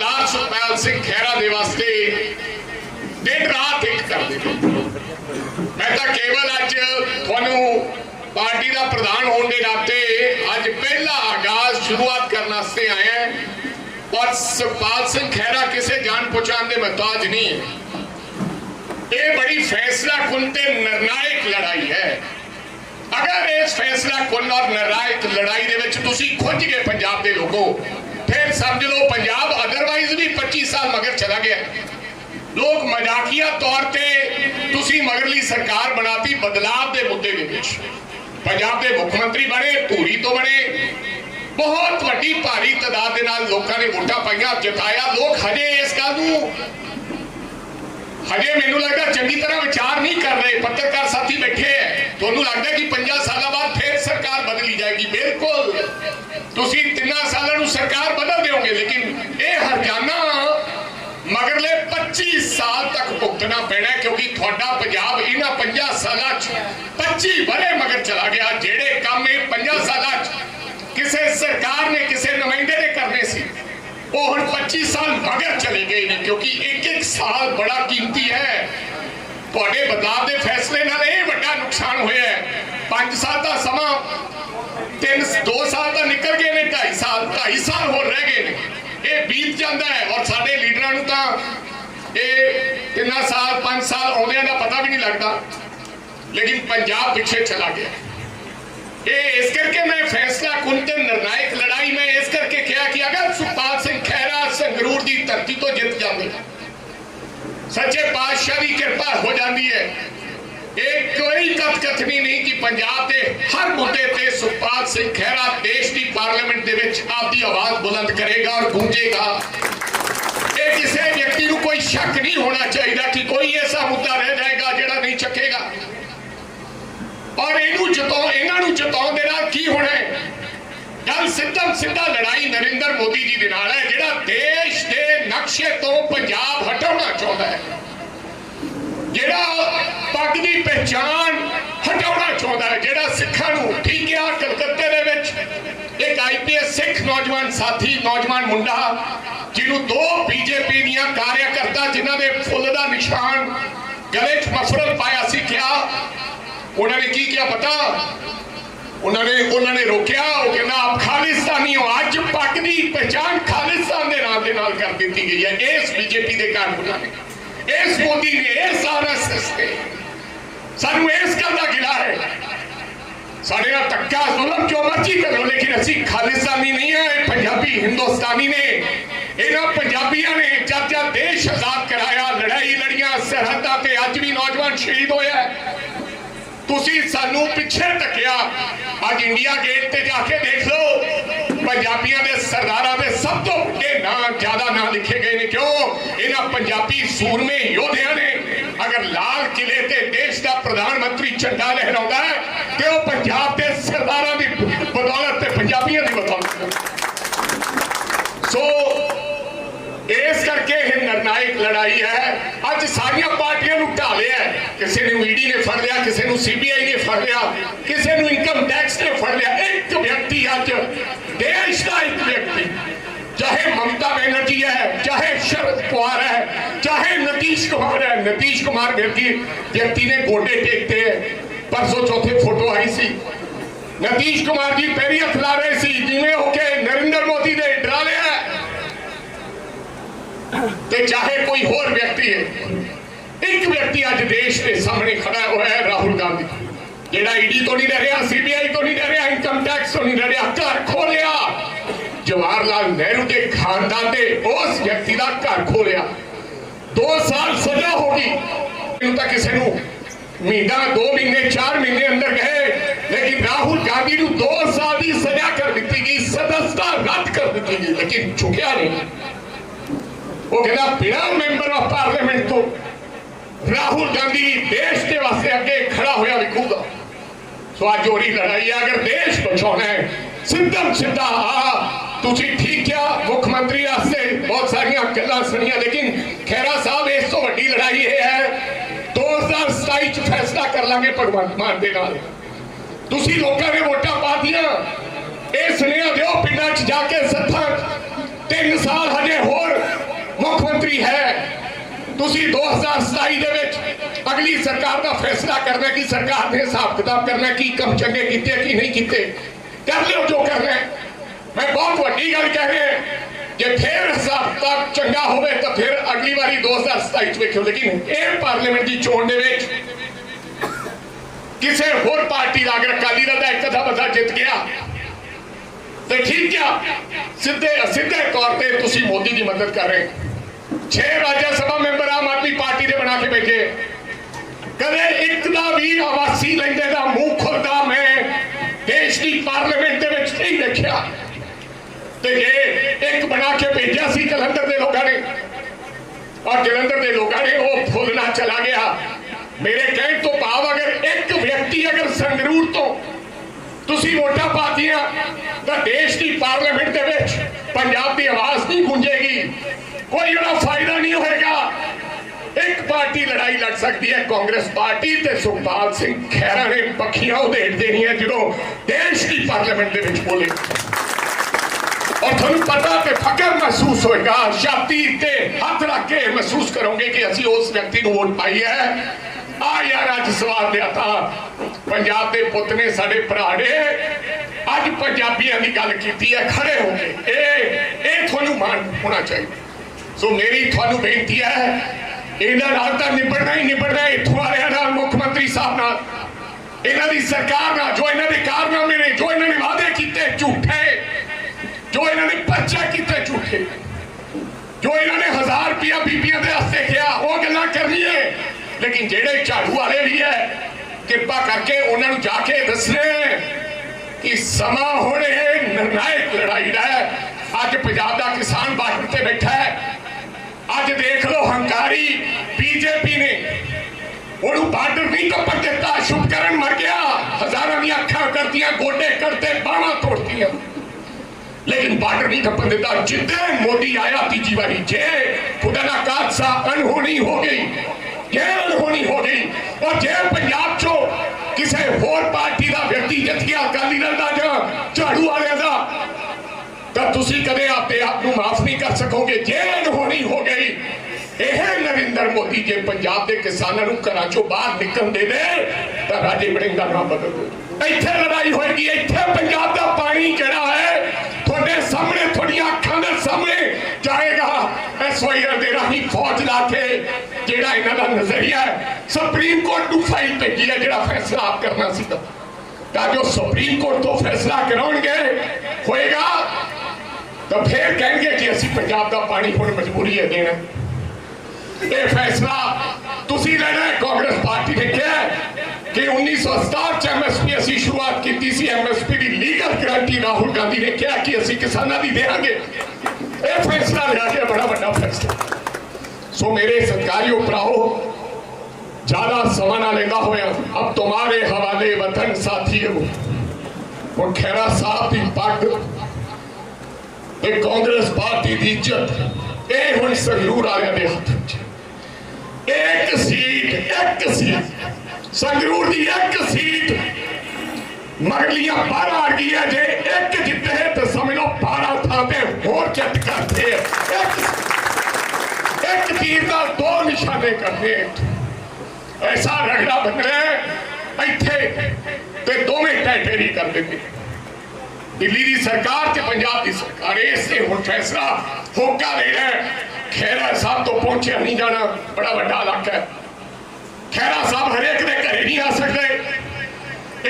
ਸਰਦਾਰ ਸੁਖਪਾਲ ਸਿੰਘ ਖਹਿਰਾ ਦੇ ਵਾਸਤੇ ਦਿਨ ਰਾਤ ਇੱਕ ਕਰਦੇ ਮੈਂ ਤਾਂ ਕੇਵਲ ਅੱਜ ਤੁਹਾਨੂੰ ਪਾਰਟੀ ਦਾ ਪ੍ਰਧਾਨ ਹੋਣ ਦੇ ਨਾਤੇ ਅੱਜ ਪਹਿਲਾ ਆਗਾਜ਼ ਸ਼ੁਰੂਆਤ ਕਰਨ ਵਾਸਤੇ ਆਇਆ ਔਰ ਸੁਖਪਾਲ ਸਿੰਘ ਖਹਿਰਾ ਕਿਸੇ ਜਾਣ ਪਛਾਣ ਦੇ ਮਹਤਾਜ ਨਹੀਂ ਹੈ। ਇਹ ਬੜੀ ਫੈਸਲਾ ਕੁਨ ਤੇ ਨਿਰਣਾਇਕ ਲੜਾਈ ਹੈ। ਅਗਰ ਇਸ ਫੈਸਲਾ ਕੁਨ ਔਰ ਨਿਰਣਾਇਕ ਲੜਾਈ ਦੇ ਵਿੱਚ ਤੁਸੀਂ ਖੁੱਜ ਗਏ ਪੰਜਾਬ ਦੇ ਲੋਕੋ, ਫਿਰ ਸਮਝ ਲਓ ਪੰਜਾਬ ਅਦਰਵਾਈਜ਼ ਵੀ 25 ਸਾਲ ਮਗਰ ਚਲਾ ਗਿਆ ਲੋਕ ਮਜ਼ਾਕੀਆ ਤੌਰ ਤੇ ਤੁਸੀਂ ਮਗਰਲੀ ਸਰਕਾਰ ਬਣਾਤੀ ਬਦਲਾਵ ਦੇ ਮੁੱਦੇ ਦੇ ਵਿੱਚ। ਪੰਜਾਬ ਦੇ ਮੁੱਖ ਮੰਤਰੀ ਬਣੇ, ਧੂਰੀ ਤੋਂ ਬਣੇ। ਬਹੁਤ ਵੱਡੀ ਭਾਰੀ ਤਦਾਦ ਦੇ ਨਾਲ ਲੋਕਾਂ ਨੇ ਵੋਟਾਂ ਪਾਈਆਂ, ਜਿਤਾਇਆ। ਲੋਕ ਹਜੇ ਇਸ ਗੱਲ ਨੂੰ ਹਜੇ ਮੈਨੂੰ ਲੱਗਦਾ ਚੰਗੀ ਤਰ੍ਹਾਂ ਵਿਚਾਰ ਨਹੀਂ ਕਰ ਰਹੇ। ਪੱਤਰਕਾਰ ਸਾਥੀ ਬੈਠੇ ਹੈ। ਤੁਹਾਨੂੰ ਲੱਗਦਾ ਕਿ 50 ਸਾਲਾਂ ਬਾਅਦ ਫੇਰ ਸਰਕਾਰ ਬਦਲੀ ਜਾਏਗੀ? ਬਿਲਕੁਲ। ਤੁਸੀਂ ਤਿੰਨਾਂ ਸਾਲਾਂ ਨੂੰ ਸਰਕਾਰ ਬਦਲ ਦਿਓਗੇ, ਲੇਕਿਨ ਇਹ ਹਰਜਾਨਾ ਮਗਰਲੇ 25 ਸਾਲ ਤੱਕ ਭੁਗਤਣਾ ਪੈਣਾ ਕਿਉਂਕਿ ਤੁਹਾਡਾ ਪੰਜਾਬ ਇਹਨਾਂ 50 ਸਾਲਾਂ 'ਚ 25 ਬਰੇ ਮਗਰ ਚਲਾ ਗਿਆ। ਜਿਹੜੇ ਕੰਮ ਇਹ 50 ਸਾਲਾਂ 'ਚ ਕਿਸੇ ਸਰਕਾਰ ਨੇ, ਕਿਸੇ ਨੁਮਾਇੰਦੇ ਨੇ ਕਰਨੇ ਸੀ, ਉਹ ਹੁਣ 25 ਸਾਲ ਮਗਰ ਚਲੇ ਗਏ ਨੇ ਕਿਉਂਕਿ ਇੱਕ ਇੱਕ ਸਾਲ ਬੜਾ ਕੀਮਤੀ ਹੈ। ਤੁਹਾਡੇ ਬਦਲਾਅ ਦੇ ਫੈਸਲੇ ਨਾਲ ਇਹ ਵੱਡਾ ਨੁਕਸਾਨ ਹੋਇਆ ਹੈ। 5 ਸਾਲ ਦਾ ਸਮਾਂ, ਤਿੰਨ 2 ਸਾਲ ਤਾਂ ਨਿਕਲ ਗਏ ਨੇ 2.5 ਸਾਲ 2.5 ਸਾਲ ਹੋਰ ਰਹਿ ਗਏ ਨੇ। ਬੀਤ ਜਾਂਦਾ ਹੈ ਔਰ ਸਾਡੇ ਲੀਡਰਾਂ ਨੂੰ ਤਾਂ ਇਹ ਕਿੰਨਾ ਸਾਲ 5 ਸਾਲ ਆਉਂਦਿਆਂ ਦਾ ਪਤਾ ਵੀ ਨਹੀਂ ਲੱਗਦਾ। ਲੇਕਿਨ ਪੰਜਾਬ ਪਿੱਛੇ ਚਲਾ ਗਿਆ। ਇਹ ਇਸ ਕਰਕੇ ਮੈਂ ਫੈਸਲਾ ਕੁਨ ਤੇ ਨਿਰਣਾਇਕ ਲੜਾਈ ਮੈਂ ਇਸ ਕਰਕੇ ਕਿਹਾ ਕਿ ਅਗਰ ਸੁਖਪਾਲ ਸਿੰਘ ਖਹਿਰਾ ਸੰਗਰੂਰ ਦੀ ਧਰਤੀ ਤੋਂ ਜਿੱਤ ਜਾਂਦੇ ਸੱਚੇ ਪਾਤਸ਼ਾਹ ਦੀ ਕਿਰਪਾ ਹੋ ਜਾਂਦੀ ਹੈ। ਇਹ ਕੋਈ ਕਥਕਥਨੀ ਨਹੀਂ ਕਿ ਪੰਜਾਬ ਦੇ ਹਰ ਮੁੱਦੇ ਤੇ ਸੁਖਪਾਲ ਸਿੰਘ ਖਹਿਰਾ ਦੇਸ਼ ਦੀ ਪਾਰਲੀਮੈਂਟ ਦੇ ਵਿੱਚ ਆਪਦੀ ਆਵਾਜ਼ ਬੁਲੰਦ ਕਰੇਗਾ ਔਰ ਗੂੰਜੇਗਾ। ਇਹ ਕਿਸੇ ਵਿਅਕਤੀ ਨੂੰ ਕੋਈ ਸ਼ੱਕ ਨਹੀਂ ਹੋਣਾ ਚਾਹੀਦਾ ਕਿ ਕੋਈ ਐਸਾ ਮੁੱਦਾ ਰਹਿ ਜਾਏਗਾ ਜਿਹੜਾ ਨਹੀਂ ਚੱਕੇਗਾ। ਔਰ ਇਹਨੂੰ ਜਿਤਾਉ ਇਹਨਾਂ ਨੂੰ ਜਿਤਾਉਣ ਦੇ ਨਾਲ ਕੀ ਹੋਣਾ ਹੈ? ਗੱਲ ਸਿੱਧਾ ਸਿੱਧਾ ਲੜਾਈ ਨਰਿੰਦਰ ਮੋਦੀ ਜੀ ਦੇ ਨਾਲ ਹੈ, ਜਿਹੜਾ ਦੇਸ਼ ਦੇ ਨਕਸ਼ੇ ਤੋਂ ਪੰਜਾਬ ਹਟਾਉਣਾ ਚਾਹੁੰਦਾ ਹੈ। ਜਿਹੜਾ ਪੱਗ ਦੀ ਪਹਿਚਾਨ ਹਟਾਉਣਾ ਚਾਹੁੰਦਾ ਹੈ, ਜਿਹੜਾ ਸਿੱਖਾਂ ਨੂੰ ਠੀਕ ਹੈ ਕਲਕੱਤੇ ਦੇ ਵਿੱਚ, ਇੱਕ ਆਈਪੀਐਸ ਸਿੱਖ ਨੌਜਵਾਨ ਸਾਥੀ, ਨੌਜਵਾਨ ਮੁੰਡਾ, ਜਿਹਨੂੰ ਦੋ ਬੀਜੇਪੀ ਦੀਆਂ ਕਾਰਿਆਕਰਤਾ, ਜਿਨ੍ਹਾਂ ਦੇ ਫੁੱਲ ਦਾ ਨਿਸ਼ਾਨ ਗਲੇ 'ਚ ਮਫਰਲ ਪਾਇਆ ਸੀ, ਕਿਹਾ, ਉਹਨਾਂ ਨੇ ਕੀ ਕਿਹਾ ਪਤਾ? ਉਹਨਾਂ ਨੇ ਉਹਨਾਂ ਨੇ ਰੋਕਿਆ, ਉਹ ਕਹਿੰਦਾ, ਆਪ ਖਾਲਿਸਤਾਨੀ ਹੋ, ਅੱਜ ਪੱਗ ਦੀ ਪਛਾਣ ਖਾਲਿਸਤਾਨ ਦੇ ਨਾਮ ਦੇ ਨਾਲ ਕਰ ਦਿੱਤੀ ਗਈ ਹੈ, ਇਸ ਬੀਜੇਪੀ ਦੇ ਕਾਰਕੁਨਾਂ ਨੇ ਇਸ ਮੋਦੀ ਨੇ, ਇਸ ਆਰਐਸਐਸ ਨੇ ਸਾਨੂੰ ਇਸ ਗੱਲ ਦਾ ਗਿਲਾ ਹੈ। ਸਾਡੇ ਨਾਲ ਧੱਕਾ, ਜ਼ੁਲਮ ਜੋ ਮਰਜ਼ੀ ਕਰੋ ਲੇਕਿਨ ਅਸੀਂ ਖਾਲਿਸਤਾਨੀ ਨਹੀਂ ਹੈ ਪੰਜਾਬੀ ਹਿੰਦੁਸਤਾਨੀ ਨੇ। ਇਹਨਾਂ ਪੰਜਾਬੀਆਂ ਨੇ ਜਦ ਦੇਸ਼ ਆਜ਼ਾਦ ਕਰਾਇਆ, ਲੜਾਈ ਲੜੀਆਂ, ਸਰਹੱਦਾਂ ਤੇ ਅੱਜ ਵੀ ਨੌਜਵਾਨ ਸ਼ਹੀਦ ਹੋਇਆ ਤੁਸੀਂ ਸਾਨੂੰ ਪਿੱਛੇ ਧੱਕਿਆ, ਅੱਜ ਇੰਡੀਆ ਗੇਟ ਤੇ ਜਾ ਕੇ ਦੇਖ ਲਓ, ਪੰਜਾਬੀਆਂ ਦੇ ਸਰਦਾਰਾਂ ਦੇ ਸਭ ਤੋਂ ਵੱਡੇ ਨਾਂ, ਜ਼ਿਆਦਾ ਨਾਂ ਲਿਖੇ ਗਏ ਪੰਜਾਬੀ ਸੂਰਮੇ ਯੋਧਿਆਂ ਨੇ ਅਗਰ ਲਾਲ ਕਿਲੇ ਤੇ ਦੇਸ਼ ਦਾ ਪ੍ਰਧਾਨ ਮੰਤਰੀ ਝੰਡਾ ਲਹਿਰਾਉਂਦਾ ਹੈ, ਤੇ ਉਹ ਪੰਜਾਬ ਦੇ ਸਰਦਾਰਾਂ ਦੀ ਬਦੌਲਤ ਤੇ ਪੰਜਾਬੀਆਂ ਦੀ ਬਦੌਲਤ ਸੋ ਇਸ ਕਰਕੇ ਇਹ ਨਿਰਣਾਇਕ ਲੜਾਈ ਹੈ। ਅੱਜ ਸਾਰੀਆਂ ਪਾਰਟੀਆਂ ਨੂੰ ਢਾ ਲਿਆ ਕਿਸੇ ਨੂੰ ਈਡੀ ਨੇ ਫੜ ਲਿਆ, ਕਿਸੇ ਨੂੰ ਸੀਬੀਆਈ ਨੇ ਫੜ ਲਿਆ, ਕਿਸੇ ਨੂੰ ਇਨਕਮ ਟੈਕਸ ਨੇ ਫੜ ਲਿਆ। ਇੱਕ ਵਿਅਕਤੀ ਅੱਜ ਦੇਸ਼ ਦਾ ਇੱਕ ਵਿਅਕਤੀ ਚਾਹੇ ਮਮਤਾ ਬੈਨਰਜੀ ਹੈ ਚਾਹੇ ਸ਼ਰਦ ਪਵਾਰ ਹੈ ਚਾਹੇ ਨਤੀਸ਼ ਕੁਮਾਰ ਹੈ ਨਤੀਸ਼ ਕੁਮਾਰ ਵਿਅਕਤੀ ਵਿਅਕਤੀ ਨੇ ਗੋਡੇ ਟੇਕਤੇ ਹੈ ਪਰਸੋਂ ਚੌਥੇ ਫੋਟੋ ਆਈ ਸੀ ਨਤੀਸ਼ ਕੁਮਾਰ ਜੀ ਪੈਰੀ ਹੱਥ ਲਾ ਰਹੇ ਸੀ ਜਿਵੇਂ ਹੋ ਕੇ ਨਰਿੰਦਰ ਮੋਦੀ ਦੇ ਡਰਾ ਲਿਆ ਹੈ। ਤੇ ਚਾਹੇ ਕੋਈ ਹੋਰ ਵਿਅਕਤੀ ਹੈ ਇੱਕ ਵਿਅਕਤੀ ਅੱਜ ਦੇਸ਼ ਦੇ ਸਾਹਮਣੇ ਖੜਾ ਹੋਇਆ ਹੈ ਰਾਹੁਲ ਗਾਂਧੀ ਜਿਹੜਾ ਈਡੀ ਤੋਂ ਨਹੀਂ ਡਰਿਆ ਸੀਬੀਆਈ ਤੋਂ ਨਹੀਂ ਡਰਿਆ ਇਨਕਮ ਟੈਕਸ ਤੋਂ ਨਹੀਂ ਡਰਿਆ ਘਰ ਖੋਲਿਆ ਜਵਾਹਰ ਲਾਲ ਨਹਿਰੂ ਦੇ ਖਾਨਦਾਨ ਦੇ ਉਸ ਵਿਅਕਤੀ ਦਾ ਘਰ ਖੋਲਿਆ। 2 ਸਾਲ ਸਜ਼ਾ ਹੋ ਗਈ। ਇਹਨੂੰ ਤਾਂ ਕਿਸੇ ਨੂੰ ਮਹੀਨਾ 2 ਮਹੀਨੇ 4 ਮਹੀਨੇ ਅੰਦਰ ਗਏ ਲੇਕਿਨ ਰਾਹੁਲ ਗਾਂਧੀ ਨੂੰ 2 ਸਾਲ ਦੀ ਸਜ਼ਾ ਕਰ ਦਿੱਤੀ ਗਈ, ਸਦਸਤਾ ਰੱਦ ਕਰ ਦਿੱਤੀ ਗਈ, ਲੇਕਿਨ ਝੁਕਿਆ ਨਹੀਂ। ਉਹ ਕਹਿੰਦਾ, ਬਿਨਾਂ ਮੈਂਬਰ ਆਫ ਪਾਰਲੀਮੈਂਟ ਤੋਂ ਰਾਹੁਲ ਗਾਂਧੀ ਦੇਸ਼ ਦੇ ਵਾਸਤੇ ਅੱਗੇ ਖੜਾ ਹੋਇਆ ਵਿਖੂਗਾ ਸੋ ਅੱਜ ਉਹਦੀ ਲੜਾਈ ਹੈ, ਅਗਰ ਦੇਸ਼ ਬਚਾਉਣਾ ਹੈ ਸਿੱਧਮ ਸਿੱਧਾ ਆ ਤੁਸੀਂ ਠੀਕ ਕਿਹਾ ਮੁੱਖ ਮੰਤਰੀ ਵਾਸਤੇ ਬਹੁਤ ਸਾਰੀਆਂ ਗੱਲਾਂ ਸੁਣੀਆਂ ਲੇਕਿਨ ਖੈਰਾ ਸਾਹਿਬ ਇਸ ਤੋਂ ਵੱਡੀ ਲੜਾਈ ਇਹ ਹੈ 2027 ਚ ਫੈਸਲਾ ਕਰ ਲਾਂਗੇ ਭਗਵੰਤ ਮਾਨ ਦੇ ਨਾਲ ਤੁਸੀਂ ਲੋਕਾਂ ਨੇ ਵੋਟਾਂ ਪਾਤੀਆਂ ਇਹ ਸੁਨੇਹਾ ਦਿਓ ਪਿੰਡਾਂ 'ਚ ਜਾ ਕੇ ਸੱਥਾਂ ਤਿੰਨ ਸਾਲ ਹਜੇ ਹੋਰ ਤੁਸੀਂ 2027 ਦੇ ਵਿੱਚ ਅਗਲੀ ਸਰਕਾਰ ਦਾ ਫੈਸਲਾ ਕਰਨਾ ਕਿ ਸਰਕਾਰ ਨੇ ਹਿਸਾਬ ਕਿਤਾਬ ਕਰਨਾ ਕੀ ਕੰਮ ਚੰਗੇ ਕੀਤੇ ਕੀ ਨਹੀਂ ਕੀਤੇ ਕਰ ਲਿਓ ਜੋ ਕਰਨਾ ਹੈ। ਮੈਂ ਬਹੁਤ ਵੱਡੀ ਗੱਲ ਕਹਿ ਰਿਹਾ ਜੇ ਫੇਰ ਹਿਸਾਬ ਚੰਗਾ ਹੋਵੇ ਤਾਂ ਫਿਰ ਅਗਲੀ ਵਾਰੀ 2027 ਚ ਵੇਖਿਓ। ਲੇਕਿਨ ਇਹ ਪਾਰਲੀਮੈਂਟ ਦੀ ਚੋਣ ਦੇ ਵਿੱਚ ਕਿਸੇ ਹੋਰ ਪਾਰਟੀ ਦਾ ਅਗਰ ਅਕਾਲੀ ਦਲ ਦਾ ਇੱਕ ਬੰਦਾ ਜਿੱਤ ਗਿਆ, ਤੇ ਠੀਕ ਆ, ਸਿੱਧੇ ਸਿੱਧੇ ਤੌਰ ਤੇ ਤੁਸੀਂ ਮੋਦੀ ਦੀ ਮਦਦ ਕਰ ਰਹੇ 6 ਰਾਜ ਸਭਾ ਮੈਂਬਰ ਆਮ ਆਦਮੀ ਪਾਰਟੀ ਦੇ ਬਣਾ ਕੇ ਭੇਜੇ ਕਦੇ ਇੱਕ ਦਾ ਵੀ ਆਵਾਸੀ ਲੈਂਦੇ ਦਾ ਮੂੰਹ ਖੁੱਲਦਾ ਮੈਂ ਦੇਸ਼ ਦੀ ਪਾਰਲੀਮੈਂਟ ਦੇ ਵਿੱਚ ਨਹੀਂ ਦੇਖਿਆ। ਤੇ ਜੇ ਇੱਕ ਬਣਾ ਕੇ ਭੇਜਿਆ ਸੀ ਜਲੰਧਰ ਦੇ ਲੋਕਾਂ ਨੇ, ਔਰ ਜਲੰਧਰ ਦੇ ਲੋਕਾਂ ਨੇ ਉਹ ਫੁੱਲਣਾ ਚਲਾ ਗਿਆ। ਮੇਰੇ ਕਹਿਣ ਤੋਂ ਭਾਵ ਅਗਰ ਇੱਕ ਵਿਅਕਤੀ ਅਗਰ ਸੰਗਰੂਰ ਤੋਂ ਤੁਸੀਂ ਵੋਟਾਂ ਪਾਤੀਆਂ, ਤਾਂ ਦੇਸ਼ ਦੀ ਪਾਰਲੀਮੈਂਟ ਦੇ ਵਿੱਚ ਪੰਜਾਬ ਦੀ ਆਵਾਜ਼ ਨਹੀਂ ਗੂੰਜੇਗੀ। ਕੋਈ ਉਹਦਾ ਫਾਇਦਾ ਨਹੀਂ ਹੋਏਗਾ। ਇੱਕ ਪਾਰਟੀ ਲੜਾਈ ਲੜ ਸਕਦੀ ਹੈ, ਕਾਂਗਰਸ ਪਾਰਟੀ ਤੇ ਸੁਖਪਾਲ ਸਿੰਘ ਖਹਿਰਾ ਨੇ ਪੱਖੀਆਂ ਉਧੇੜ ਦੇਣੀਆਂ ਜਦੋਂ ਦੇਸ਼ ਦੀ ਪਾਰਲੀਮੈਂਟ ਦੇ ਵਿੱਚ ਬੋਲੇ। ਔਰ ਤੁਹਾਨੂੰ ਪਤਾ ਤੇ ਫਕਰ ਮਹਿਸੂਸ ਹੋਏਗਾ ਛਾਤੀ ਤੇ ਹੱਥ ਰੱਖ ਕੇ ਮਹਿਸੂਸ ਕਰੋਗੇ ਕਿ ਅਸੀਂ ਉਸ ਵਿਅਕਤੀ ਨੂੰ ਵੋਟ ਪਾਈ ਹੈ ਆ ਯਾਰ ਅੱਜ ਸਵਾਲ ਦਿਆ ਤਾਂ ਪੰਜਾਬ ਦੇ ਪੁੱਤ ਨੇ ਸਾਡੇ ਭਰਾ ਨੇ ਅੱਜ ਪੰਜਾਬੀਆਂ ਦੀ ਗੱਲ ਕੀਤੀ ਹੈ ਖੜੇ ਹੋ ਕੇ ਇਹ ਇਹ ਤੁਹਾਨੂੰ ਮਾਣ ਹੋਣਾ ਚਾਹੀਦਾ ਸੋ ਮੇਰੀ ਤੁਹਾਨੂੰ ਬੇਨਤੀ ਹੈ ਇਹਨਾਂ ਨਾਲ ਤਾਂ ਨਿਬੜਨਾ ਹੀ ਨਿਬੜਨਾ ਇੱਥੋਂ ਵਾਲਿਆਂ ਨਾਲ ਮੁੱਖ ਮੰਤਰੀ ਸਾਹਿਬ ਨਾਲ ਇਹਨਾਂ ਦੀ ਸਰਕਾਰ ਨਾਲ ਜੋ ਇਹਨਾਂ ਦੇ ਕਾਰਨਾਮੇ ਨੇ ਜੋ ਇਹਨਾਂ ਨੇ ਵਾਅਦੇ ਕੀਤੇ ਝੂਠੇ ਜੋ ਇਹਨਾਂ ਨੇ ਪਰਚਾ ਕੀਤੇ ਝੂਠੇ। ਜੋ ਇਹਨਾਂ ਨੇ ਹਜ਼ਾਰ ਰੁਪਇਆ ਬੀਬੀਆਂ ਦੇ ਹੱਥੇ ਕਿਹਾ ਉਹ ਗੱਲਾਂ ਕਰਨੀਆਂ। ਲੇਕਿਨ ਜਿਹੜੇ ਝਾੜੂ ਵਾਲੇ ਵੀ ਹੈ, ਕਿਰਪਾ ਕਰਕੇ ਉਹਨਾਂ ਨੂੰ ਜਾ ਕੇ ਦੱਸਣੇ ਕਿ ਸਮਾਂ ਹੁਣ ਇਹ ਨਿਰਣਾਇਕ ਲੜਾਈ ਦਾ ਹੈ। ਅੱਜ ਪੰਜਾਬ ਦਾ ਕਿਸਾਨ ਬਾਰਡਰ ਤੇ ਬੈਠਾ ਹੈ। ਅੱਜ ਦੇਖ ਲਓ ਹੰਕਾਰੀ ਬੀਜੇਪੀ ਨੇ। ਉਹਨੂੰ ਬਾਰਡਰ ਨਹੀਂ ਟੱਪਣ ਦਿੱਤਾ ਸ਼ੁਭਕਰਨ ਮਰ ਗਿਆ। ਹਜ਼ਾਰਾਂ ਦੀਆਂ ਅੱਖਾਂ ਕਰਤੀਆਂ ਗੋਡੇ ਕਰਤੇ ਬਾਹਾਂ ਤੋੜਤੀਆਂ। ਲੇਕਿਨ ਬਾਰਡਰ ਨਹੀਂ ਟੱਪਣ ਦਿੱਤਾ। ਜਿੱਦੇ ਮੋਦੀ ਆਇਆ, ਤੀਜੀ ਵਾਰੀ ਜੇ ਖੁਦਾ ਨਾ ਕਾਦਸਾ ਅਨਹੋਣੀ ਹੋ ਗਈ, ਜੇ ਅਨਹੋਣੀ ਹੋ ਗਈ, ਔਰ ਜੇ ਪੰਜਾਬ ਚੋਂ ਕਿਸੇ ਹੋਰ ਪਾਰਟੀ ਦਾ ਵਿਅਕਤੀ ਜਿੱਤ ਅਕਾਲੀ ਦਲ ਦਾ ਜਾਂ ਝਾੜੂ ਵਾਲਿਆਂ ਦਾ, ਤਾਂ ਤੁਸੀਂ ਕਦੇ ਆਪੇ ਆਪ ਨੂੰ ਮਾਫ ਨਹੀਂ ਕਰ ਸਕੋਗੇ। ਜੇ ਅਨਹੋਣੀ ਹੋ ਗਈ ਨਰਿੰਦਰ ਮੋਦੀ ਜੇ ਪੰਜਾਬ ਦੇ ਕਿਸਾਨਾਂ ਨੂੰ ਘਰਾਂ ਚੋਂ ਬਾਹਰ ਨਿਕਲਣ ਦੇ ਤਾਂ ਰਾਜੇ ਵੜਿੰਗ ਦਾ ਨਾਮ ਇੱਥੇ ਲੜਾਈ ਹੋਏਗੀ, ਇੱਥੇ ਪੰਜਾਬ ਦਾ ਪਾਣੀ ਜਿਹੜਾ ਹੈ? ਤੁਹਾਡੇ ਸਾਹਮਣੇ, ਤੁਹਾਡੀਆਂ ਅੱਖਾਂ ਦੇ ਸਾਹਮਣੇ ਜਾਏਗਾ ਐਸਵਾਈਆਰ ਦੇ ਰਾਹੀਂ ਫੌਜ ਲਾ ਕੇ, ਜਿਹੜਾ ਇਹਨਾਂ ਦਾ ਨਜ਼ਰੀਆ ਹੈ, ਸੁਪਰੀਮ ਕੋਰਟ ਨੂੰ ਫਾਈਲ ਭੇਜੀ ਹੈ, ਜਿਹੜਾ ਫੈਸਲਾ ਆਪ ਕਰਨਾ ਸੀ ਤਾਂ। ਤਾਂ ਜੋ ਸੁਪਰੀਮ ਕੋਰਟ ਤੋਂ ਫੈਸਲਾ ਕਰਾਉਣਗੇ, ਹੋਏਗਾ ਤਾਂ ਫੇਰ ਕਹਿਣਗੇ ਕਿ ਅਸੀਂ ਪੰਜਾਬ ਦਾ ਪਾਣੀ ਹੁਣ ਮਜਬੂਰੀ ਹੈ ਦੇਣਾ ਇਹ ਫੈਸਲਾ ਤੁਸੀਂ ਲੈਣਾ ਕਾਂਗਰਸ ਪਾਰਟੀ ਨੇ ਕਿਹਾ ਕਿ 1967 ਚ ਐਮਐਸਪੀ ਅਸੀਂ ਸ਼ੁਰੂਆਤ ਕੀਤੀ ਸੀ ਐਮਐਸਪੀ ਦੀ ਲੀਗਲ ਗਾਰੰਟੀ ਰਾਹੁਲ ਗਾਂਧੀ ਨੇ ਕਿਹਾ ਕਿ ਅਸੀਂ ਕਿਸਾਨਾਂ ਦੀ ਦੇਵਾਂਗੇ ਇਹ ਫੈਸਲਾ ਲਿਆ ਗਿਆ, ਬੜਾ ਵੱਡਾ ਫੈਸਲਾ। ਸੋ ਮੇਰੇ ਸਰਕਾਰੀ ਉਪਰਾਓ, ਜ਼ਿਆਦਾ ਸਮਾਂ ਨਾ ਲੈਂਦਾ ਹੋਇਆ, ਅਬ ਤੁਹਾਡੇ ਹਵਾਲੇ ਵਤਨ ਸਾਥੀਓ। ਹੁਣ ਖੈਰਾ ਸਾਹਿਬ ਦੀ ਪੱਗ ਤੇ ਕਾਂਗਰਸ ਪਾਰਟੀ ਦੀ ਇੱਜ਼ਤ, ਇਹ ਹੁਣ ਸੰਗਰੂਰ ਵਾਲਿਆਂ ਦੇ ਹੱਥ ਵਿੱਚ ਇੱਕ ਸੀਟ ਇੱਕ ਸੀਟ। ਸੰਗਰੂਰ ਦੀ ਇੱਕ ਸੀਟ। ਮਗਲੀਆਂ 12 ਆ ਗਈਆਂ ਜੇ ਇੱਕ ਜਿੱਤੇ ਤਾਂ ਸਮਝ ਲਓ 12 ਥਾਂ ਤੇ ਹੋਰ ਜਿੱਤ ਕਰਦੇ ਇੱਕ ਇੱਕ ਤੀਰ ਦਾ ਦੋ ਨਿਸ਼ਾਨੇ ਕਰਦੇ ਐਸਾ ਰਗੜਾ ਬੰਨਣਾ ਇੱਥੇ ਤੇ ਦੋਵੇਂ ਟੈਟੇਰੀ ਕਰ ਦਿੰਦੇ। ਦਿੱਲੀ ਦੀ ਸਰਕਾਰ ਤੇ ਪੰਜਾਬ ਦੀ ਸਰਕਾਰ, ਇਸ ਨੇ ਹੁਣ ਫੈਸਲਾ ਹੋਕਾ ਲੈਣਾ ਹੈ। ਖਹਿਰਾ ਸਾਹਿਬ ਤੋਂ ਪਹੁੰਚਿਆ ਨਹੀਂ ਜਾਣਾ, ਬੜਾ ਵੱਡਾ ਇਲਾਕਾ ਹੈ। ਖਹਿਰਾ ਸਾਹਿਬ ਹਰੇਕ ਦੇ ਘਰੇ ਨਹੀਂ ਆ ਸਕਦੇ।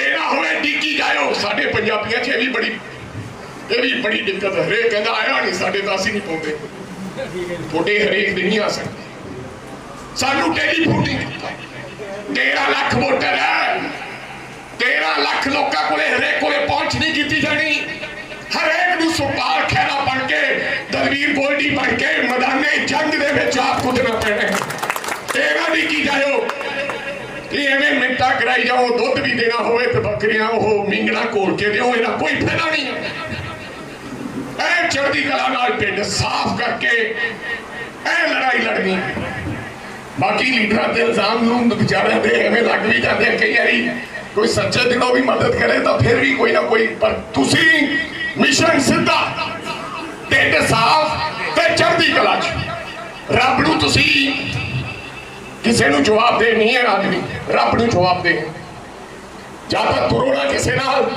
ਇਹ ਨਾ ਹੋਵੇ ਡਿੱਕੀ ਜਾਇਓ, ਸਾਡੇ ਪੰਜਾਬੀਆਂ 'ਚ ਇਹ ਵੀ ਬੜੀ ਇਹ ਵੀ ਬੜੀ ਦਿੱਕਤ ਹੈ। ਹਰੇਕ ਕਹਿੰਦਾ, ਆਇਆ ਨਹੀਂ, ਸਾਡੇ ਤਾਂ ਅਸੀਂ ਨਹੀਂ ਪਾਉਂਦੇ। ਤੁਹਾਡੇ ਹਰੇਕ ਦੇ ਨਹੀਂ ਆ ਸਕਦੇ। ਸਾਨੂੰ ਟੈਲੀਫੋਨ ਨਹੀਂ ਕੀਤਾ 13 ਲੱਖ ਵੋਟਰ ਹੈ। 13 ਲੱਖ ਲੋਕਾਂ ਕੋਲੇ, ਹਰੇਕ ਕੋਲੇ ਪਹੁੰਚ ਨਹੀਂ ਕੀਤੀ ਜਾਣੀ। ਹਰੇਕ ਨੂੰ ਸੁਪਾਲ ਖੈਰਾ ਬਣ ਗੋਲਡੀ ਬਣ ਕੇ ਮੈਦਾਨੇ ਜੰਗ ਦੇ ਵਿੱਚ ਆਪ ਕੁੱਟਣਾ ਪੈਣਾ ਤੇਰਾ ਵੀ ਕੀ ਜਾਇਓ? ਕਿ ਐਵੇਂ ਮਿੰਟਾਂ ਕਰਾਈ ਜਾਓ, ਦੁੱਧ ਵੀ ਦੇਣਾ ਹੋਵੇ ਤੇ ਬੱਕਰੀਆਂ ਉਹ ਮਿੰਗਣਾ ਕੋਲ ਕੇ ਦਿਓ, ਇਹਦਾ ਕੋਈ ਫਾਇਦਾ ਨਹੀਂ। ਐ ਚੜ੍ਹਦੀ ਕਲਾ ਨਾਲ ਪਿੰਡ ਸਾਫ਼ ਕਰਕੇ ਐ ਲੜਾਈ ਲੜਨੀ। ਬਾਕੀ ਲੀਡਰਾਂ ਤੇ ਇਲਜ਼ਾਮ ਨੂੰ ਵਿਚਾਰਿਆਂ ਦੇ ਐਵੇਂ ਲੱਗ ਵੀ ਜਾਂਦੇ ਕਈ ਵਾਰੀ। ਕੋਈ ਸੱਚੇ ਦਿਲੋਂ ਵੀ ਮਦਦ ਕਰੇ ਤਾਂ ਫਿਰ ਵੀ ਕੋਈ ਨਾ ਕੋਈ, ਪਰ ਤੁਸੀਂ ਮਿਸ਼ਨ ਸਿੱਧਾ ਢਿੱਡ ਸਾਫ਼ ਤੇ ਚੜ੍ਹਦੀ ਕਲਾ ਚ। ਰੱਬ ਨੂੰ ਤੁਸੀਂ ਕਿਸੇ ਨੂੰ ਜਵਾਬ ਦੇ ਨਹੀਂ ਹੈ ਆਦਮੀ। ਰੱਬ ਨੂੰ ਜਵਾਬ ਦੇ ਜਾਂ ਤਾਂ ਤੁਰੋ ਨਾ ਕਿਸੇ ਨਾਲ।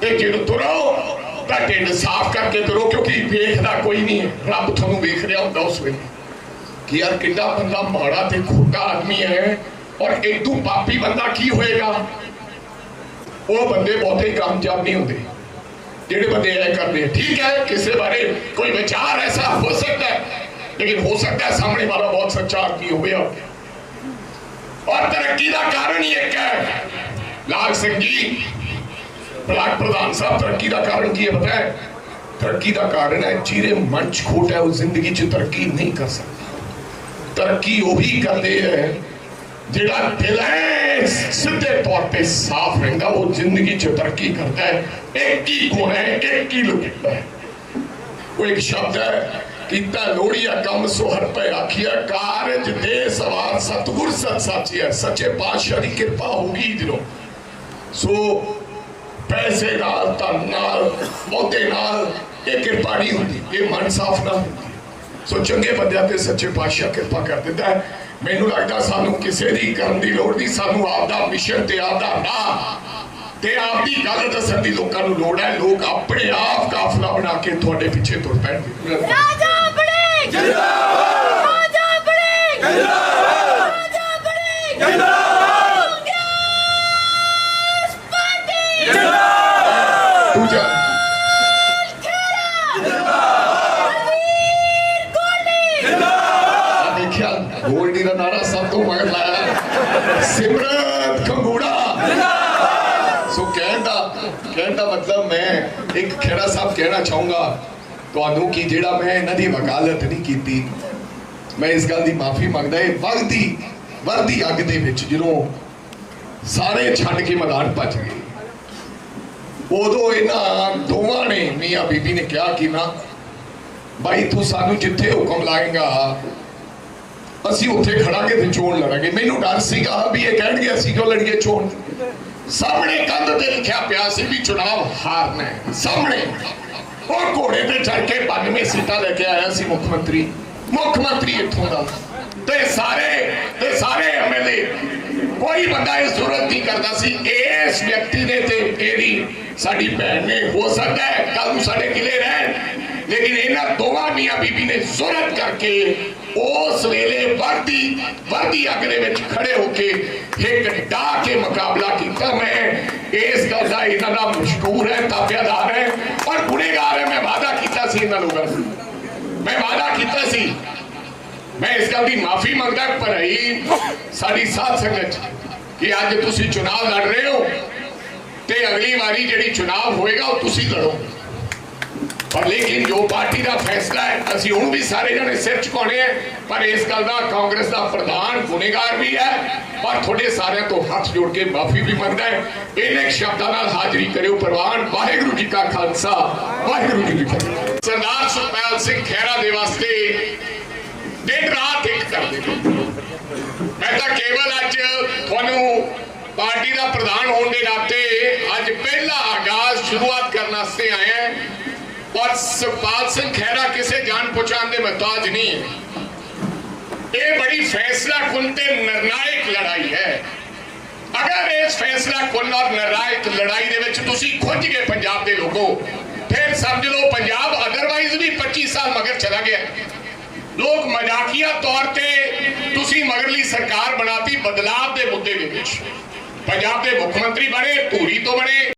ਤੇ ਜਦੋਂ ਤੁਰੋ, ਤਾਂ ਢਿੱਡ ਸਾਫ਼ ਕਰਕੇ ਤੁਰੋ, ਕਿਉਂਕਿ ਵੇਖਦਾ ਕੋਈ ਨਹੀਂ ਹੈ। ਰੱਬ ਤੁਹਾਨੂੰ ਵੇਖ ਰਿਹਾ ਹੁੰਦਾ ਉਸ ਵੇਲੇ। ਕਿ ਯਾਰ ਕਿੰਨਾ ਬੰਦਾ ਮਾੜਾ ਤੇ ਖੋਟਾ ਆਦਮੀ ਹੈ ਔਰ ਇਦੋਂ ਪਾਪੀ ਬੰਦਾ ਕੀ ਹੋਏਗਾ? ਉਹ ਬੰਦੇ ਬਹੁਤੇ ਕਾਮਯਾਬ ਨਹੀਂ ਹੁੰਦੇ। ਜਿਹੜੇ ਬੰਦੇ ਇਹ ਕਰਦੇ ਆ, ਠੀਕ ਹੈ, ਕਿਸੇ ਬਾਰੇ ਕੋਈ ਵਿਚਾਰ ਐਸਾ ਹੋ ਸਕਦਾ ਹੈ, ਲੇਕਿਨ ਹੋ ਸਕਦਾ ਹੈ ਸਾਹਮਣੇ ਵਾਲਾ ਬਹੁਤ ਸੱਚਾ ਆਦਮੀ ਹੋਵੇ ਔਰ ਤਰੱਕੀ ਦਾ ਕਾਰਨ ਹੀ ਇੱਕ ਹੈ, ਲਾਲ ਸਿੰਘ ਜੀ ਬਲਾਕ ਪ੍ਰਧਾਨ ਸਾਹਿਬ, ਤਰੱਕੀ ਦਾ ਕਾਰਨ ਕੀ ਹੈ ਪਤਾ ਹੈ? ਤਰੱਕੀ ਦਾ ਕਾਰਨ ਹੈ ਚੀਰੇ ਮਨ ਚ ਖੋਟ ਹੈ, ਉਹ ਜ਼ਿੰਦਗੀ ਚ ਤਰੱਕੀ ਨਹੀਂ ਕਰ ਸਕਦਾ। ਤਰੱਕੀ ਉਹੀ ਕਰਦੇ ਹੈ ਜਿਹੜਾ ਦਿਲ ਹੈ, ਸਿੱਧੇ ਤੌਰ ਤੇ ਸਾਫ਼ ਰਹਿੰਦਾ, ਉਹ ਜ਼ਿੰਦਗੀ ਚ ਤਰੱਕੀ ਕਰਦਾ ਹੈ। ਇੱਕ ਹੀ ਗੁਣ ਹੈ ਇੱਕ ਹੀ ਲੁਕਿਆ ਹੈ? ਉਹ ਇੱਕ ਸ਼ਬਦ ਹੈ, ਕੀਤਾ ਲੋੜੀਆ ਕੰਮ ਸੋ ਪੈ ਆਖਿਆ ਕਾਰਜ ਦੇ ਸਵਾਰ ਸਤਗੁਰ ਸਤ ਸਾਚੀਆ ਸੱਚੇ ਪਾਤਸ਼ਾਹ ਦੀ ਕਿਰਪਾ ਹੋਗੀ ਜਦੋਂ ਸੋ ਪੈਸੇ ਨਾਲ, ਧਨ ਨਾਲ ਮੋਦੇ ਨਾਲ, ਇਹ ਕਿਰਪਾ ਨਹੀਂ ਹੁੰਦੀ, ਇਹ ਮਨ ਸਾਫ਼ ਨਾ ਹੁੰਦੀ। ਸੋ ਚੰਗੇ ਬੰਦਿਆਂ ਤੇ ਸੱਚੇ ਪਾਤਸ਼ਾਹ ਕਿਰਪਾ ਕਰ ਦਿੰਦਾ ਹੈ। ਮੈਨੂੰ ਲੱਗਦਾ ਸਾਨੂੰ ਕਿਸੇ ਦੀ ਕਰਨ ਦੀ ਲੋੜ ਨਹੀਂ, ਸਾਨੂੰ ਆਪਦਾ ਮਿਸ਼ਨ ਤੇ ਆਪਦਾ ਨਾ ਤੇ ਆਪਦੀ ਗੱਲ ਦੱਸਣ ਦੀ ਲੋਕਾਂ ਨੂੰ ਲੋੜ ਹੈ। ਲੋਕ ਆਪਣੇ ਆਪ ਕਾਫਲਾ ਬਣਾ ਕੇ ਤੁਹਾਡੇ ਪਿੱਛੇ ਤੁਰ ਪੈਣਗੇ ਰਾਜਾ ਬਣੇ ਜਿੰਦਾਬਾਦ ਰਾਜਾ ਬਣੇ ਜਿੰਦਾਬਾਦ ਰਾਜਾ ਬਣੇ ਜਿੰਦਾਬਾਦ ਕਾਂਗਰਸ ਪਾਰਟੀ ਦੂਜਾ ਵੀਰ ਕੋਹਲੀ ਆ ਦੇਖਿਆ ਗੋਲਡੀ ਦਾ ਨਾਰਾ ਸਭ ਤੋਂ ਮਗਰ ਲਾਇਆ ਸਿਮਰਤ ਖੰਗੂੜਾ ਸੋ ਕਹਿਣ ਦਾ ਕਹਿਣ ਦਾ ਮਤਲਬ ਮੈਂ ਇੱਕ ਖੇੜਾ ਸਾਹਿਬ ਕਹਿਣਾ ਚਾਹੂੰਗਾ, ਤੁਹਾਨੂੰ ਕਿ ਜਿਹੜਾ ਮੈਂ ਇਹਨਾਂ ਦੀ ਵਕਾਲਤ ਨਹੀਂ ਕੀਤੀ, ਮੈਂ ਇਸ ਗੱਲ ਦੀ ਮਾਫੀ ਮੰਗਦਾ ਇਹ ਵਗਦੀ ਵਰਦੀ ਅੱਗ ਦੇ ਵਿੱਚ ਜਦੋਂ ਸਾਰੇ ਛੱਡ ਕੇ ਮੈਦਾਨ ਭੱਜ ਗਏ, ਉਦੋਂ ਇਹਨਾਂ ਦੋਵਾਂ ਨੇ, ਮੀਆਂ ਬੀਬੀ ਨੇ ਕਿਹਾ ਕਿ ਨਾ, ਭਾਈ ਤੂੰ ਸਾਨੂੰ ਜਿੱਥੇ ਹੁਕਮ ਲਾਏਗਾ, ਅਸੀਂ ਉੱਥੇ ਖੜਾਂਗੇ ਤੇ ਚੋਣ ਲੜਾਂਗੇ। ਮੈਨੂੰ ਡਰ ਸੀਗਾ ਵੀ ਇਹ ਕਹਿਣਗੇ, ਅਸੀਂ ਕਿਉਂ ਲੜੀਏ ਚੋਣ? ਸਾਹਮਣੇ ਕੰਧ ਤੇ ਲਿਖਿਆ ਪਿਆ ਸੀ ਵੀ ਚੁਣਾਵ ਹਾਰਨਾ ਹੈ। ਸਾਹਮਣੇ। ਉਹ ਘੋੜੇ ਤੇ ਚੜ ਕੇ 92 ਸੀਟਾਂ ਲੈ ਕੇ ਆਇਆ ਸੀ ਮੁੱਖ ਮੰਤਰੀ। ਮੁੱਖ ਮੰਤਰੀ ਇੱਥੋਂ ਦਾ। ਤੇ ਸਾਰੇ ਤੇ ਸਾਰੇ ਐਮਐਲਏ ਕੋਈ ਬੰਦਾ ਇਹ ਜ਼ਰੂਰਤ ਨਹੀਂ ਕਰਦਾ ਸੀ। ਇਸ ਵਿਅਕਤੀ ਨੇ ਤੇ ਇਹਦੀ ਸਾਡੀ ਭੈਣ ਨੇ, ਹੋ ਸਕਦਾ ਹੈ ਕੱਲ ਨੂੰ ਸਾਡੇ ਕਿਲੇ ਰਹਿਣ। ਲੇਕਿਨ ਇਹਨਾਂ ਦੋਵਾਂ ਮੀਆਂ ਬੀਬੀ ਨੇ ਜ਼ੁਰਤ ਕਰਕੇ ਉਸ ਵੇਲੇ ਵਰਦੀ ਵਰਦੀ ਅੱਗ ਦੇ ਵਿੱਚ ਖੜੇ ਹੋ ਕੇ ਇੱਕ ਡਾ ਕੇ ਮੁਕਾਬਲਾ ਕੀਤਾ ਮੈਂ। ਇਸ ਗੱਲ ਦਾ ਇਹਨਾਂ ਦਾ ਮਸ਼ਹੂਰ ਹੈ ਤਾਬਿਆਦਾਰ ਹੈ। ਔਰ ਗੁਨੇਗਾਰ ਹੈ, ਮੈਂ ਵਾਅਦਾ ਕੀਤਾ ਸੀ ਇਹਨਾਂ ਲੋਕਾਂ ਨੂੰ। ਮੈਂ ਵਾਅਦਾ ਕੀਤਾ ਸੀ। ਮੈਂ ਇਸ ਗੱਲ ਦੀ ਮਾਫੀ ਮੰਗਦਾ ਭਰਾਈ ਸਾਡੀ ਸਾਧ ਸੰਗਤ ਕਿ ਅੱਜ ਤੁਸੀਂ ਚੁਣਾਵ ਲੜ ਰਹੇ ਹੋ ਤੇ ਅਗਲੀ ਵਾਰੀ ਜਿਹੜੀ ਚੁਣਾਵ ਹੋਏਗਾ, ਉਹ ਤੁਸੀਂ ਲੜੋ। ਪਰ ਲੇਕਿਨ ਜੋ ਪਾਰਟੀ ਦਾ ਫੈਸਲਾ ਹੈ, ਅਸੀਂ ਹੁਣ ਵੀ ਸਾਰੇ ਜਣੇ ਸਿਰ ਝੁਕਾਉਣੇ ਹੈ ਪਰ ਇਸ ਗੱਲ ਦਾ ਕਾਂਗਰਸ ਦਾ ਪ੍ਰਧਾਨ ਗੁਨੇਗਾਰ ਵੀ ਹੈ, ਪਰ ਤੁਹਾਡੇ ਸਾਰਿਆਂ ਤੋਂ ਹੱਥ ਜੋੜ ਕੇ ਮਾਫੀ ਵੀ ਮੰਗਦਾ ਹੈ। ਇਹਨੇ ਸ਼ਬਦਾਂ ਨਾਲ ਹਾਜ਼ਰੀ ਕਰਿਓ ਪ੍ਰਵਾਨ। ਵਾਹਿਗੁਰੂ ਜੀ ਕਾ ਖਾਲਸਾ, ਵਾਹਿਗੁਰੂ ਜੀ ਕੀ ਫਤਿਹ। ਸਰਦਾਰ ਸੁਖਪਾਲ ਸਿੰਘ ਖਹਿਰਾ ਦੇ ਵਾਸਤੇ ਦਿਨ ਰਾਤ ਇੱਕ ਕਰਦੇ ਮੈਂ ਤਾਂ ਕੇਵਲ ਅੱਜ ਤੁਹਾਨੂੰ ਪਾਰਟੀ ਦਾ ਪ੍ਰਧਾਨ ਹੋਣ ਦੇ ਨਾਤੇ ਅੱਜ ਪਹਿਲਾ ਆਗਾਜ਼ ਸ਼ੁਰੂਆਤ ਕਰਨ ਵਾਸਤੇ ਆਇਆ। ਔਰ ਸੁਖਪਾਲ ਸਿੰਘ ਖਹਿਰਾ ਕਿਸੇ ਜਾਣ ਪਛਾਣ ਦੇ ਮਹਤਾਜ ਨਹੀਂ। ਹੈ ਇਹ ਬੜੀ ਫੈਸਲਾ ਕੁਨ ਤੇ ਨਿਰਣਾਇਕ ਲੜਾਈ ਹੈ। ਅਗਰ ਇਸ ਫੈਸਲਾ ਕੁਨ ਔਰ ਨਿਰਣਾਇਕ ਲੜਾਈ ਦੇ ਵਿੱਚ ਤੁਸੀਂ ਖੁੱਜ ਗਏ ਪੰਜਾਬ ਦੇ ਲੋਕੋ, ਫਿਰ ਸਮਝ ਲਓ ਪੰਜਾਬ ਅਦਰਵਾਈਜ਼ ਵੀ 25 ਸਾਲ ਮਗਰ ਚਲਾ ਗਿਆ। ਲੋਕ ਮਜ਼ਾਕੀਆ ਤੌਰ ਤੇ ਤੁਸੀਂ ਮਗਰਲੀ ਸਰਕਾਰ ਬਣਾਤੀ ਬਦਲਾਵ ਦੇ ਮੁੱਦੇ ਦੇ ਵਿੱਚ। ਪੰਜਾਬ ਦੇ ਮੁੱਖ ਮੰਤਰੀ ਬਣੇ, ਧੂਰੀ ਤੋਂ ਬਣੇ